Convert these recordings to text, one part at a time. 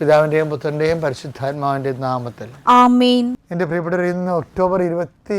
പിതാവിന്റെയും പുത്രന്റെയും പരിശുദ്ധാത്മാവിന്റെയും നാമത്തിൽ ആമേൻ. എന്റെ പ്രിയപ്പെട്ടവർ ഇന്ന് ഒക്ടോബർ ഇരുപത്തി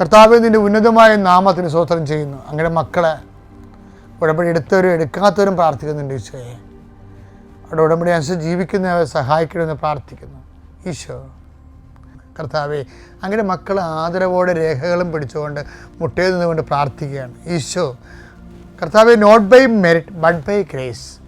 കർത്താവ് നിന്റെ ഉന്നതമായ നാമത്തിന് സ്വോത്രം ചെയ്യുന്നു. അങ്ങനെ മക്കളെ ഉടമ്പടി എടുത്തവരും എടുക്കാത്തവരും പ്രാർത്ഥിക്കുന്നുണ്ട് ഈശോയെ. അവിടെ ഉടമ്പടി അനുസരിച്ച് ജീവിക്കുന്നവരെ സഹായിക്കണമെന്ന് പ്രാർത്ഥിക്കുന്നു. ഈശോ. കർത്താവെ അങ്ങനെ മക്കൾ ആദരവോടെ രേഖകളും പിടിച്ചുകൊണ്ട് മുട്ടയിൽ നിന്നുകൊണ്ട് പ്രാർത്ഥിക്കുകയാണ്. ഈശോ. കർത്താവെ not by merit but by grace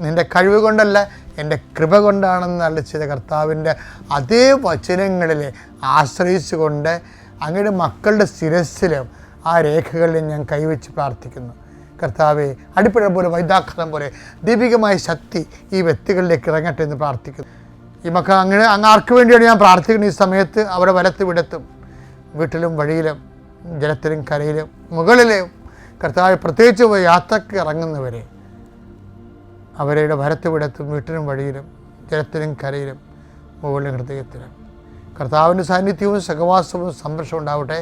നിന്റെ കഴിവ് കൊണ്ടല്ല എന്റെ കൃപ കൊണ്ടാണെന്ന് അല്ല ചെയ്ത കർത്താവിന്റെ അതേ വചനങ്ങളിൽ ആശ്രയിച്ചുകൊണ്ട് അങ്ങയുടെ മക്കളുടെ ശിരസ്സിലും ആ രേഖകളിൽ ഞാൻ കൈവച്ച് പ്രാർത്ഥിക്കുന്നു. കർത്താവെ അടിപ്പഴ പോലെ വൈദാഖലം പോലെ ദീപികമായ ശക്തി ഈ വ്യക്തികളിലേക്ക് ഇറങ്ങട്ടെ എന്ന് പ്രാർത്ഥിക്കുന്നു. ഈ മക്കൾ അങ്ങനെ അങ്ങ് ആർക്ക് വേണ്ടിയാണ് ഞാൻ പ്രാർത്ഥിക്കുന്നത്? ഈ സമയത്ത് അവരെ വലത്ത് വിടത്തും വീട്ടിലും വഴിയിലും ജലത്തിലും കരയിലും മുകളിലും. കർത്താവ് പ്രത്യേകിച്ച് യാത്രയ്ക്ക് ഇറങ്ങുന്നവരെ അവരുടെ വരത്ത് വിടത്തും വീട്ടിലും വഴിയിലും ജലത്തിലും കരയിലും മുകളിലും ഹൃദയത്തിലും. കർത്താവിന്റെ സാന്നിധ്യവും സഹവാസവും സംരക്ഷണം ഉണ്ടാവട്ടെ.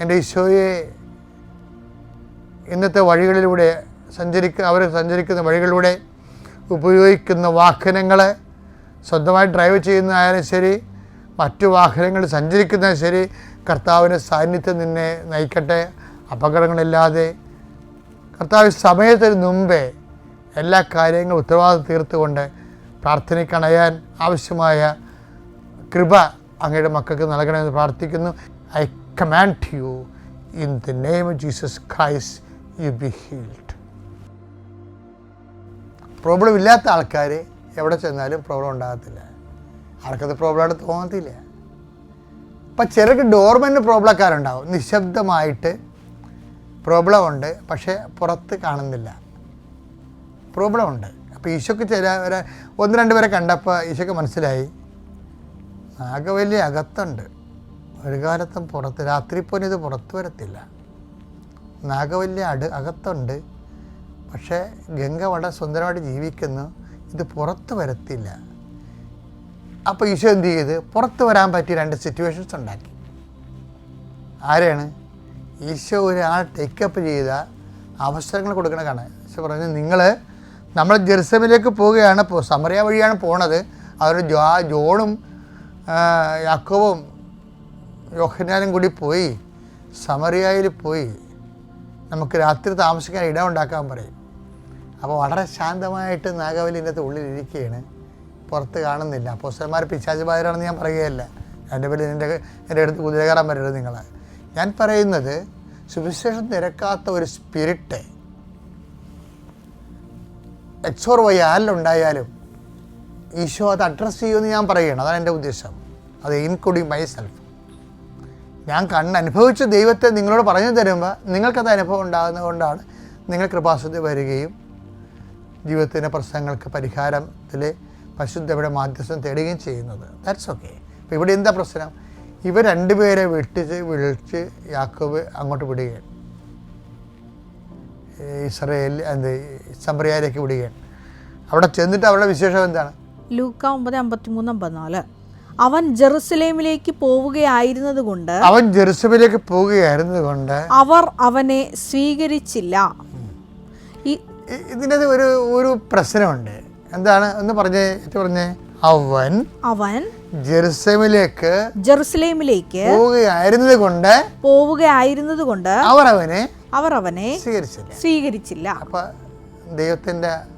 എന്റെ ഈശോയെ ഇന്നത്തെ വഴികളിലൂടെ സഞ്ചരിക്കുന്ന അവർ സഞ്ചരിക്കുന്ന വഴികളിലൂടെ ഉപയോഗിക്കുന്ന വാഹനങ്ങൾ സ്വന്തമായി ഡ്രൈവ് ചെയ്യുന്നതായാലും ശരി മറ്റു വാഹനങ്ങൾ സഞ്ചരിക്കുന്നതായാലും ശരി കർത്താവിന്റെ സാന്നിധ്യം നിന്നെ നയിക്കട്ടെ. അപകടങ്ങളില്ലാതെ കർത്താവ് സമയത്തിന് മുമ്പേ എല്ലാ കാര്യങ്ങളും ഉത്തരവാദിത്വം തീർത്തുകൊണ്ട് പ്രാർത്ഥനയ്ക്കണയാൻ ആവശ്യമായ കൃപ അങ്ങയുടെ മക്കൾക്ക് നൽകണമെന്ന് പ്രാർത്ഥിക്കുന്നു. I command you in the name of Jesus Christ you be healed problem ഇല്ലാത്ത ആൾക്കാർ എവിടെ ചെന്നാലും പ്രോബ്ലം ഉണ്ടാകത്തില്ല. ആർക്കത് പ്രോബ്ലമായിട്ട് തോന്നത്തില്ല. അപ്പം ചിലർക്ക് ഡോർമെന്റ് പ്രോബ്ലക്കാരുണ്ടാവും നിശബ്ദമായിട്ട് പ്രോബ്ലം ഉണ്ട് പക്ഷേ പുറത്ത് കാണുന്നില്ല. പ്രോബ്ലം ഉണ്ട് അപ്പോൾ ഈശോക്ക് ചില ഒന്ന് രണ്ട് പേരെ കണ്ടപ്പോൾ ഈശോക്ക് മനസ്സിലായി. നാഗവല്ലി അകത്തുണ്ട്. ഒരു കാലത്തും പുറത്ത് രാത്രി പോലും ഇത് പുറത്ത് വരത്തില്ല. നാഗവല്ലി അട് അകത്തുണ്ട്. പക്ഷേ ഗംഗ വളരെ സുന്ദരമായിട്ട് ജീവിക്കുന്നു. ഇത് പുറത്ത് വരത്തില്ല. അപ്പോൾ ഈശോ എന്ത് ചെയ്ത്? പുറത്ത് വരാൻ പറ്റിയ രണ്ട് സിറ്റുവേഷൻസ് ഉണ്ടാക്കി. ആരെയാണ് ഈശോ ഒരാൾ ടേക്കപ്പ് ചെയ്ത അവസരങ്ങൾ കൊടുക്കണ കാണാൻ. ഈശോ പറഞ്ഞു നിങ്ങൾ നമ്മൾ ജെറുസലേമിലേക്ക് പോവുകയാണ്. സമറിയ വഴിയാണ് പോണത്. ജോ ജോണും യാക്കോവും യോഹനാനും കൂടി പോയി സമറിയായിൽ പോയി നമുക്ക് രാത്രി താമസിക്കാൻ ഇടം ഉണ്ടാക്കാൻ പറയും. അപ്പോൾ വളരെ ശാന്തമായിട്ട് നാഗവലിന്റെ ഉള്ളിലിരിക്കുകയാണ് പുറത്ത് കാണുന്നില്ല. അപ്പോസ്റ്റന്മാർ പിശാച് ബാധരാണെന്ന് ഞാൻ പറയുകയല്ല. എന്റെ പേര് എന്റെ എന്റെ അടുത്ത് കുതിര കയറാൻ വരരുത് നിങ്ങൾ ഞാൻ പറയുന്നത് സുവിശേഷം നിരക്കാത്ത ഒരു സ്പിരിറ്റ്. എക്സോർ വൈ ആരിലുണ്ടായാലും ഈശോ അത് അഡ്രസ്സ് ചെയ്യുമെന്ന് ഞാൻ പറയുകയാണ്. അതാണ് എന്റെ ഉദ്ദേശം. അത് ഇൻക്ലൂഡിങ് മൈ സെൽഫ് ഞാൻ കണ്ട് അനുഭവിച്ച ദൈവത്തെ നിങ്ങളോട് പറഞ്ഞു തരുമ്പോൾ നിങ്ങൾക്കത് അനുഭവം ഉണ്ടാകുന്നത് കൊണ്ടാണ് നിങ്ങൾ കൃപാസത്തിൽ വരികയും ജീവിതത്തിന്റെ പ്രശ്നങ്ങൾക്ക് പരിഹാരത്തിൽ പരിശുദ്ധയുടെ മാധ്യസ്ഥം തേടുകയും ചെയ്യുന്നത്. ദാറ്റ്സ് ഓക്കെ അപ്പോൾ ഇവിടെ എന്താ പ്രശ്നം? ഇവർ രണ്ടുപേരെ വിട്ടിച്ച് വിളിച്ച് യാക്കോബ് അങ്ങോട്ട് വിടുകയാണ്. ഇസ്രയേൽ എന്ത് സംപ്രയാരിലേക്ക് വിടുകയാണ്. അവിടെ ചെന്നിട്ട് അവരുടെ വിശേഷം എന്താണ്? ലൂക്ക ഒമ്പത് അമ്പത്തിമൂന്ന് അമ്പത്തിനാല്. അവൻ ജെറുസലേമിലേക്ക് പോവുകയായിരുന്നത് കൊണ്ട് അവൻ ജെറുസലേമിലേക്ക് പോവുകയായിരുന്നത് കൊണ്ട് അവർ അവനെ സ്വീകരിച്ചില്ല. ഈ ഒരു ഒരു പ്രശ്നമുണ്ട്. എന്താണ്? എന്ന് പറഞ്ഞേ പറഞ്ഞേ അവൻ അവൻ ജെറുസലേമിലേക്ക് ജെറുസലേമിലേക്ക് പോവുകയായിരുന്നത് കൊണ്ട് പോവുകയായിരുന്നത് കൊണ്ട് അവർ അവനെ അവർ അവനെ സ്വീകരിച്ചില്ല. സ്വീകരിച്ചില്ല. അപ്പൊ ദൈവത്തിന്റെ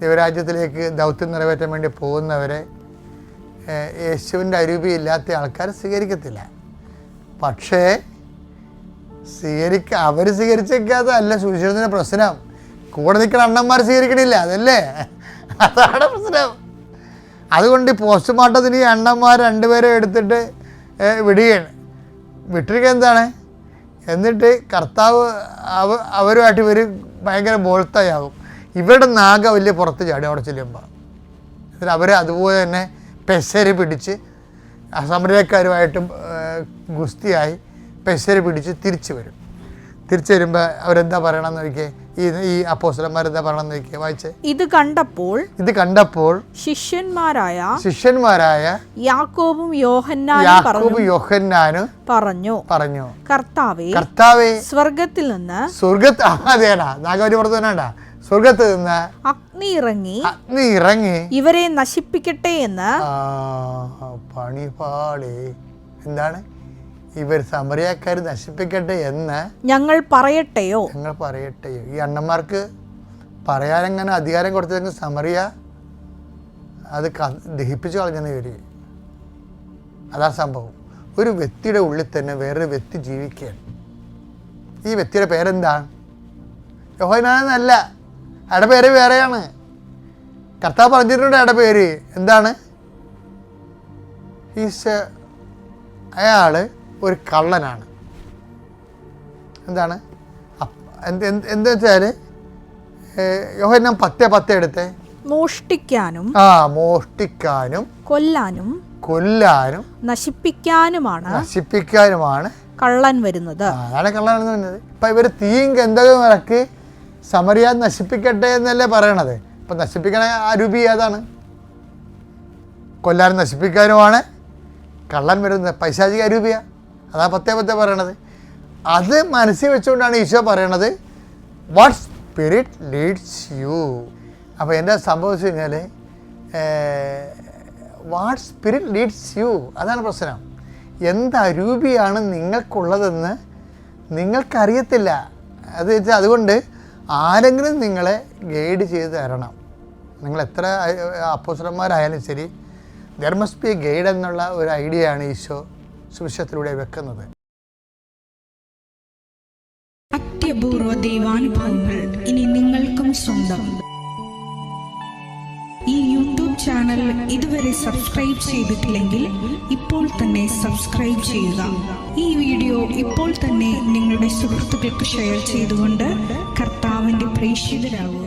ദൈവരാജ്യത്തിലേക്ക് ദൗത്യം നിറവേറ്റാൻ വേണ്ടി പോകുന്നവരെ യേശുവിന്റെ അരൂപിയില്ലാത്ത ആൾക്കാർ സ്വീകരിക്കത്തില്ല. പക്ഷേ സ്വീകരിക്ക അവർ സ്വീകരിച്ചേക്കാത്ത അല്ല സുവിശേഷത്തിന്റെ പ്രശ്നം. കൂടെ നിൽക്കുന്ന അണ്ണന്മാർ സ്വീകരിക്കണില്ല അതല്ലേ? അതാണ് പ്രശ്നം. അതുകൊണ്ട് പോസ്റ്റ്മോർട്ടത്തിന് ഈ അണ്ണന്മാർ രണ്ടുപേരെ എടുത്തിട്ട് വിടുകയാണ്. വിട്ടിരിക്കുക എന്താണ്? എന്നിട്ട് കർത്താവ് അവ അവരുമായിട്ട് ഇവർ ഭയങ്കര ബോൾത്തായാകും ഇവരുടെ നാഗ വലിയ പുറത്ത് ചാടി അവിടെ ചെല്ലുമ്പോൾ എന്നിട്ട് അവർ അതുപോലെ തന്നെ പെസര് പിടിച്ച് സമരക്കാരുമായിട്ടും ഗുസ്തിയായി പെസര് പിടിച്ച് തിരിച്ചു വരും. തിരിച്ചു വരുമ്പോൾ അവരെന്താ പറയണമെന്ന് നോക്കിയേ? ഈ ഈ അപ്പോസ്റ്റലന്മാരെന്താ പറയണമെന്ന് നോക്കിയേ വായിച്ചേ? ഇത് കണ്ടപ്പോൾ ഇത് കണ്ടപ്പോൾ ശിഷ്യന്മാരായ ശിഷ്യന്മാരായ യാക്കോബും യോഹന്നാനും യാക്കോബും യോഹന്നാനും പറഞ്ഞു. പറഞ്ഞു. കർത്താവേ കർത്താവേ സ്വർഗത്തിൽ നിന്ന് സ്വർഗത്ത് അതേടാ. നാഗവരി പുറത്ത് തന്നെടാ സ്വർഗത്ത് നിന്ന് അഗ്നി ഇറങ്ങി. അഗ്നി ഇറങ്ങി. ഇവരെ നശിപ്പിക്കട്ടെ എന്ന്. പണിപാളി. എന്താണ്? ഇവർ സമറിയാക്കാർ നശിപ്പിക്കട്ടെ എന്ന് ഞങ്ങൾ പറയട്ടെയോ? ഞങ്ങൾ പറയട്ടെയോ ഈ അണ്ണന്മാർക്ക് പറയാനെങ്ങനെ അധികാരം കൊടുത്തതെങ്കിൽ സമറിയ അത് ദഹിപ്പിച്ചു കളഞ്ഞെന്ന് ഇവർ അതാ സംഭവം. ഒരു വ്യക്തിയുടെ ഉള്ളിൽ തന്നെ വേറൊരു വ്യക്തി ജീവിക്കുകയാണ്. ഈ വ്യക്തിയുടെ പേരെന്താണ്? യോഹനാനെന്നല്ല അയാളുടെ പേര് വേറെയാണ്. കർത്താവ് പറഞ്ഞിട്ടുണ്ട് അയാളുടെ പേര്. എന്താണ്? ഈസ് അയാൾ ഒരു കള്ളനാണ്. എന്താണ്? എന്ത് വെച്ചാൽ യോഹന്നാൻ പത്തേ പത്തേ എടുത്തേ. മോഷ്ടിക്കാനും ആ മോഷ്ടിക്കാനും കൊല്ലാനും കൊല്ലാനും നശിപ്പിക്കാനുമാണ് നശിപ്പിക്കാനുമാണ് കള്ളൻ വരുന്നത്. അതാണ് കള്ളൻ വരുന്നത് ഇപ്പൊ ഇവർ തീയും ഗന്ധകം ഇറക്കി സമറിയ നശിപ്പിക്കട്ടെ എന്നല്ലേ പറയണത്? ഇപ്പം നശിപ്പിക്കണ അരൂപി ഏതാണ്? കൊല്ലാനും നശിപ്പിക്കാനുമാണ്. കള്ളൻ വരുന്നത്. പൈശാചിക അരൂപിയ അതാ പത്തേ പത്തേ പറയണത്. അത് മനസ്സിൽ വെച്ചുകൊണ്ടാണ് ഈശോ പറയണത് വാട്ട് സ്പിരിറ്റ് ലീഡ്സ് യു അപ്പോൾ എന്താ സംഭവിച്ചു കഴിഞ്ഞാൽ വാട്ട് സ്പിരിറ്റ് ലീഡ്സ് യു അതാണ് പ്രശ്നം. എന്ത് അരൂപിയാണ് നിങ്ങൾക്കുള്ളതെന്ന് നിങ്ങൾക്കറിയത്തില്ല. അത് വെച്ചാൽ അതുകൊണ്ട് ആരെങ്കിലും നിങ്ങളെ ഗൈഡ് ചെയ്ത് തരണം. നിങ്ങൾ എത്ര അപ്പോസരന്മാരായാലും ശരി ധർമ്മസ്പി ഗൈഡ് എന്നുള്ള ഒരു ഐഡിയ ആണ് ഈശോ സുവിശേഷത്തിലൂടെ വെക്കുന്നത്. അത്യപൂർവ ദൈവാനുഭവങ്ങൾ ഇനി നിങ്ങൾക്കും സ്വന്തം. ഈ യൂട്യൂബ് ചാനൽ ഇതുവരെ സബ്സ്ക്രൈബ് ചെയ്തിട്ടില്ലെങ്കിൽ ഇപ്പോൾ തന്നെ സബ്സ്ക്രൈബ് ചെയ്യുക. ഈ വീഡിയോ ഇപ്പോൾ തന്നെ നിങ്ങളുടെ സുഹൃത്തുക്കൾക്ക് ഷെയർ ചെയ്തുകൊണ്ട് കർത്താവിന്റെ പ്രേക്ഷിതരാകുക